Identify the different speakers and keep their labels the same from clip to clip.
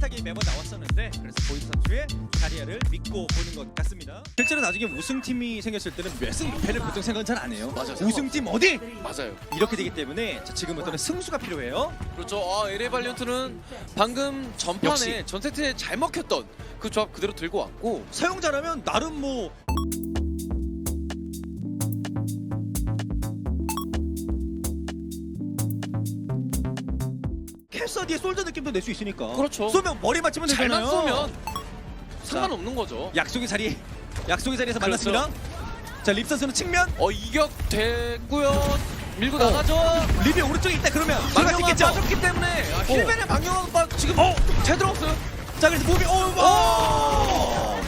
Speaker 1: 비슷하게 매번 나왔었는데 그래서 보인 선수의 자리아를 믿고 보는 것 같습니다. 실제로 나중에 우승팀이 생겼을 때는 몇승 2패를 보통 생각은 잘 안 해요.
Speaker 2: 맞아요.
Speaker 1: 우승팀 어디?
Speaker 2: 맞아요.
Speaker 1: 이렇게 되기 때문에 자, 지금부터는 승수가 필요해요.
Speaker 2: 그렇죠. 아, LA 발리언트는 방금 전판에
Speaker 1: 역시.
Speaker 2: 전 세트에 잘 먹혔던 그 조합 그대로 들고 왔고
Speaker 1: 사용자라면 나름 뭐 캐서디의 솔저 느낌도 낼 수 있으니까
Speaker 2: 그렇죠.
Speaker 1: 쏘면 머리 맞추면
Speaker 2: 잘만
Speaker 1: 되잖아요
Speaker 2: 쏘면 상관없는 거죠.
Speaker 1: 약속의 자리 약속의 자리에서
Speaker 2: 그렇죠.
Speaker 1: 만났습니다 자 립선수는 측면
Speaker 2: 어 이격 됐고요. 밀고 나가죠.
Speaker 1: 립이 오른쪽에 있다 그러면 들어갈 수 있겠죠
Speaker 2: 빠졌기 때문에 아, 힐벤의 망령아 오빠 지금
Speaker 1: 어.
Speaker 2: 제대로 없어요.
Speaker 1: 자 그래서 무비 오, 오!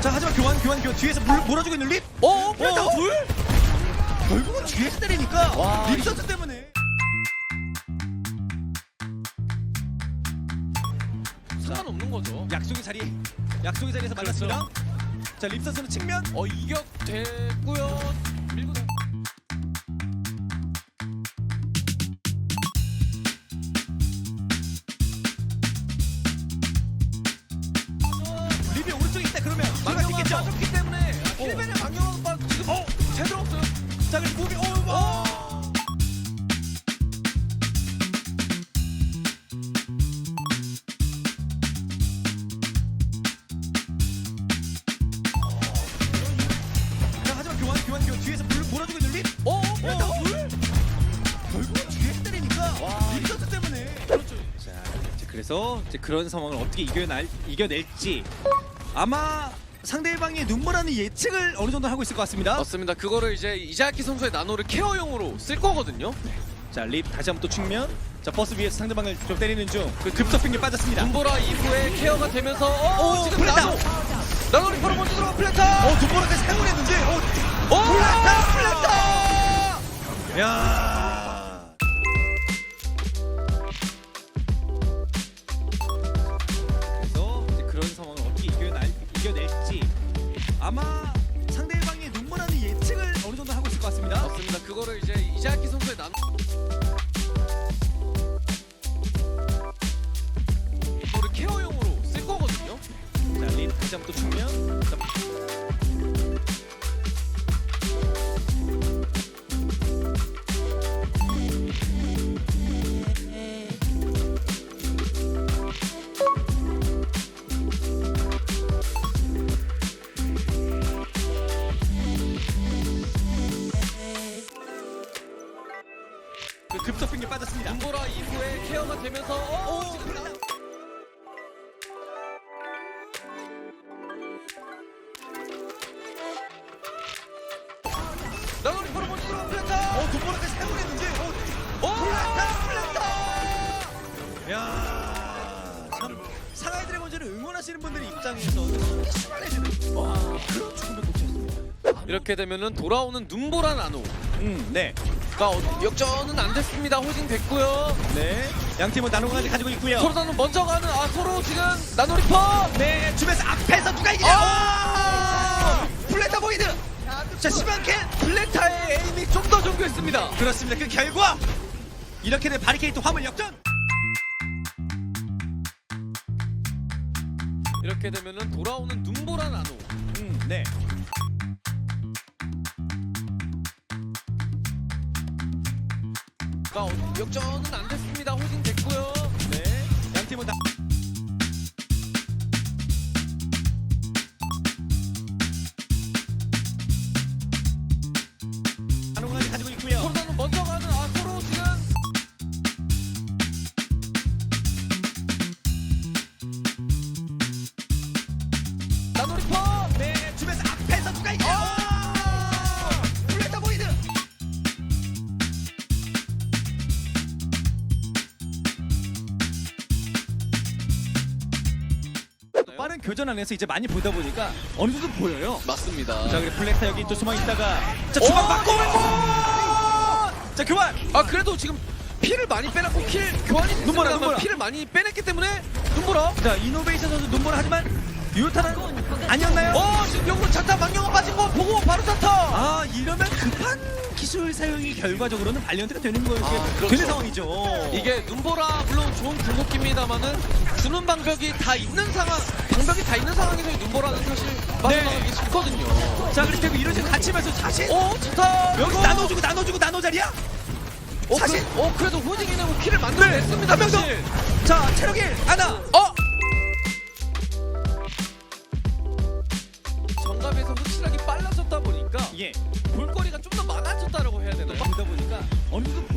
Speaker 1: 자 하지만 교환 교환 교환 뒤에서 물, 몰아주고 있는 립
Speaker 2: 어, 플레이타가
Speaker 1: 어?
Speaker 2: 둘?
Speaker 1: 결국은 뒤에서 때리니까
Speaker 2: 와,
Speaker 1: 립선수 때문에 약속의 자리 약속의 자리에서
Speaker 2: 그렇죠.
Speaker 1: 만났습니다 자 립선수는 측면
Speaker 2: 어 이격 됐고요. 밀고 나.
Speaker 1: 립이 오른쪽에 있다 그러면 들어갈 수
Speaker 2: 망령아
Speaker 1: 있겠죠
Speaker 2: 빠졌기 때문에 아, 힐벤의 망령아 오빠 지금
Speaker 1: 어?
Speaker 2: 제대로 없어요.
Speaker 1: 자 그래서 무비 뒤에서 물, 몰아주고 있는 립
Speaker 2: 어,
Speaker 1: 어?
Speaker 2: 둘?
Speaker 1: 결국은 뒤에서 때리니까
Speaker 2: 와.
Speaker 1: 립선수 때문에
Speaker 2: 그렇죠.
Speaker 1: 자 이제 그래서 이제 그런 상황을 어떻게 이겨낼, 이겨낼지 아마 상대방의 눈물하는 예측을 어느 정도 하고 있을 것 같습니다
Speaker 2: 맞습니다. 그거를 이제 이자키 선수의 나노를 케어용으로 쓸 거거든요.
Speaker 1: 자 립 다시 한번 또 측면 자 버스 위에서 상대방을 좀 때리는 중 그 급속빙에 빠졌습니다
Speaker 2: 눈보라 이후에 케어가 되면서 어,
Speaker 1: 오,
Speaker 2: 지금
Speaker 1: 플레타!
Speaker 2: 나노 나노 리퍼로 먼저 들어가 플레타.
Speaker 1: 어 눈보라까지 사용을 했는데 어
Speaker 2: 어,
Speaker 1: 플레타!
Speaker 2: 플레타!
Speaker 1: 야. 그래서 이제 그런 상황을 어떻게 이겨낼, 이겨낼지 아마 상대방의 눈물하는 예측을 어느 정도 하고 있을 것 같습니다.
Speaker 2: 맞습니다. 그거를 이제
Speaker 1: 급속빙에 빠졌습니다.
Speaker 2: 눈보라 이후에 케어가 되면서 어,
Speaker 1: 오,
Speaker 2: 지금 나- 나노 리퍼로 먼저 플레타.
Speaker 1: 어, 눈보라까지 사용을 했는데 어,
Speaker 2: 어,
Speaker 1: 야, 참 상하이 드래곤즈를 응원하시는 분들 입장에서 속이 시원해지는 와 그런 죽음의 곡이었습니다.
Speaker 2: 이렇게 되면은 돌아오는 눈보라 나노가
Speaker 1: 음, 네,
Speaker 2: 어, 역전은 안 됐습니다. 호징 됐고요.
Speaker 1: 네, 양 팀은 나노강까지 가지고 있고요.
Speaker 2: 서로 나는 먼저 가는 아 서로 지금 나노 리퍼.
Speaker 1: 네, 주변에서 앞에서 누가 이기냐?
Speaker 2: 아!
Speaker 1: 플레타 보이드. 자, 시반캔.
Speaker 2: 플레타의 에임이 좀 더 정교했습니다.
Speaker 1: 그렇습니다. 그 결과 이렇게 된 바리케이트 화물 역전.
Speaker 2: 이렇게 되면은 돌아오는 눈보라 나노.
Speaker 1: 음, 네.
Speaker 2: 역전은 안 됐습니다. 호징 됐고요.
Speaker 1: 네, 양 팀은 다. 빠른 교전 안에서 이제 많이 보다 보니까 어느 정도 보여요.
Speaker 2: 맞습니다.
Speaker 1: 자, 그래 플렉타 여기 또 숨어 있다가 자
Speaker 2: 오!
Speaker 1: 주방 맞고 자 교환.
Speaker 2: 아 그래도 지금 피를 많이 빼놨고 킬 교환이
Speaker 1: 눈보라,
Speaker 2: 됐습니다만
Speaker 1: 눈보라.
Speaker 2: 피를 많이 빼냈기 때문에 눈보라
Speaker 1: 자 이노베이션 선수 눈보라 하지만 유타는 아니었나요?
Speaker 2: 어 지금 영국 자타 망령아 빠진 거 보고 바로 자타.
Speaker 1: 아 이러면 급한 기술 사용이 결과적으로는 발리언트가 되는 거
Speaker 2: 아, 그렇죠.
Speaker 1: 되는 상황이죠.
Speaker 2: 이게 눈보라 물론 좋은 궁극기입니다만은 주는 방벽이 다 있는 상황, 방벽이 다 있는 상황에서의 눈보라는 사실 빠져나가기 쉽거든요.
Speaker 1: 자 그렇기 때문에 이런 식으로 같이 면서 자신
Speaker 2: 어 자타
Speaker 1: 여기 나눠주고 나눠주고 나눠 자리야.
Speaker 2: 어,
Speaker 1: 사실-
Speaker 2: 그, 어 그래도 후징이는 뭐 키를 만들어냈습니다.
Speaker 1: 한 명 더.
Speaker 2: 사실.
Speaker 1: 자 체력 1 하나.
Speaker 2: 어 보니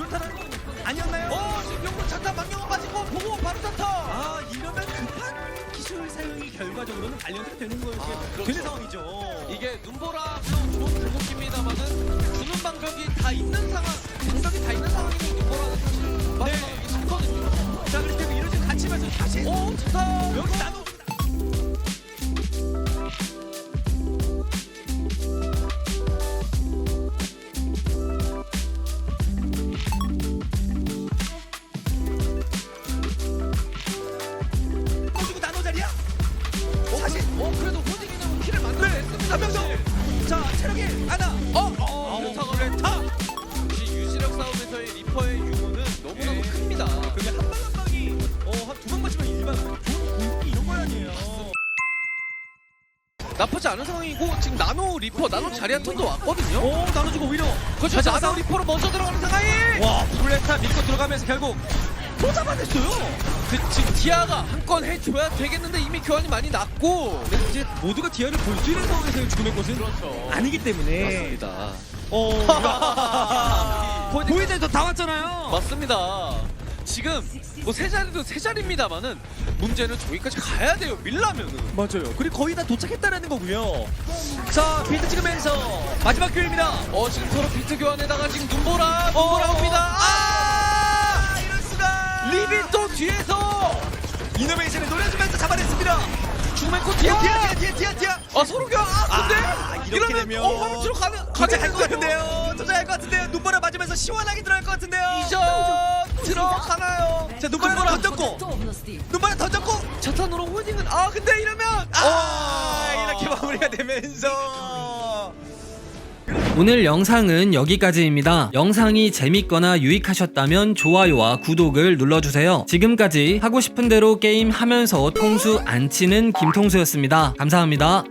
Speaker 1: 유타는 아니었나요?
Speaker 2: 어 지금 자타 망령아 빠진 거 보고 바로 자타.
Speaker 1: 아 이러면 급한 기술 사용이 결과적으로는 발리언트가 되는 거
Speaker 2: 아, 그렇죠.
Speaker 1: 되는 상황이죠.
Speaker 2: 이게 눈보라 물론 좋은 궁극기입니다만은 주는 방벽이 다 있는 상황, 방벽이 다 있는 상황에서 눈보라는 사실 빠져나가기 쉽거든요.
Speaker 1: 자 그렇기 때문에 이런 식으로 같이 면서 자신
Speaker 2: 어 자타
Speaker 1: 여기 나눠 하나.
Speaker 2: 어, 어,
Speaker 1: 어,
Speaker 2: 그렇다가
Speaker 1: 타.
Speaker 2: 역시 유지력 싸움에서의 리퍼의 유무는 너무너무
Speaker 1: 예.
Speaker 2: 큽니다.
Speaker 1: 그게 한방 한 방이 어 한 두 방 맞추면 일반 좋은 이런 거 아니에요.
Speaker 2: 나쁘지 않은 상황이고 지금 나노 리퍼, 나노 자리아톤도 왔거든요.
Speaker 1: 오 나눠주고 오히려
Speaker 2: 그렇죠. 나노. 리퍼로 먼저 들어가는 상황이.
Speaker 1: 와 블랙타 밀고 들어가면서 결국 또 잡아냈어요.
Speaker 2: 그 지금 디아가 한 건 해줘야 되겠는데 이미 교환이 많이 났고.
Speaker 1: 근데 이제 모두가 디아를 볼 수 있는 상황에서의 죽음의 곳은
Speaker 2: 그렇죠.
Speaker 1: 아니기 때문에
Speaker 2: 맞습니다.
Speaker 1: 어 보이자에서 다 왔잖아요.
Speaker 2: 맞습니다. 지금 뭐 세 자리도 세 자리입니다만은 문제는 저기까지 가야 돼요. 밀라면은.
Speaker 1: 맞아요. 그리고 거의 다 도착했다라는 거고요. 자 비트 찍으면서 마지막 기회입니다.
Speaker 2: 어 지금 서로 비트 교환에다가 지금 눈보라
Speaker 1: 어,
Speaker 2: 눈보라 옵니다.
Speaker 1: 아.
Speaker 2: 또 뒤에서
Speaker 1: 이노베이션을 노려주면서 잡아냈습니다.
Speaker 2: 죽음의
Speaker 1: 디아.
Speaker 2: 디아
Speaker 1: 디아 디아 디아. 아
Speaker 2: 서로 교환. 아 근데
Speaker 1: 아, 이렇게
Speaker 2: 이러면
Speaker 1: 되면
Speaker 2: 어 화면으로 가면
Speaker 1: 도착할 것? 같은데요. 도착할 것 같은데요. 눈보라 맞으면서 시원하게 들어갈 것 같은데요.
Speaker 2: 이전 들어가나요?
Speaker 1: 자 눈보라 던졌고 눈보라 던졌고
Speaker 2: 자탄으로 호닝은 아 근데 이러면
Speaker 1: 아 이렇게 마무리가 되면서
Speaker 3: 오늘 영상은 여기까지입니다. 영상이 재밌거나 유익하셨다면 좋아요와 구독을 눌러주세요. 지금까지 하고 싶은 대로 게임 하면서 통수 안 치는 김통수였습니다. 감사합니다.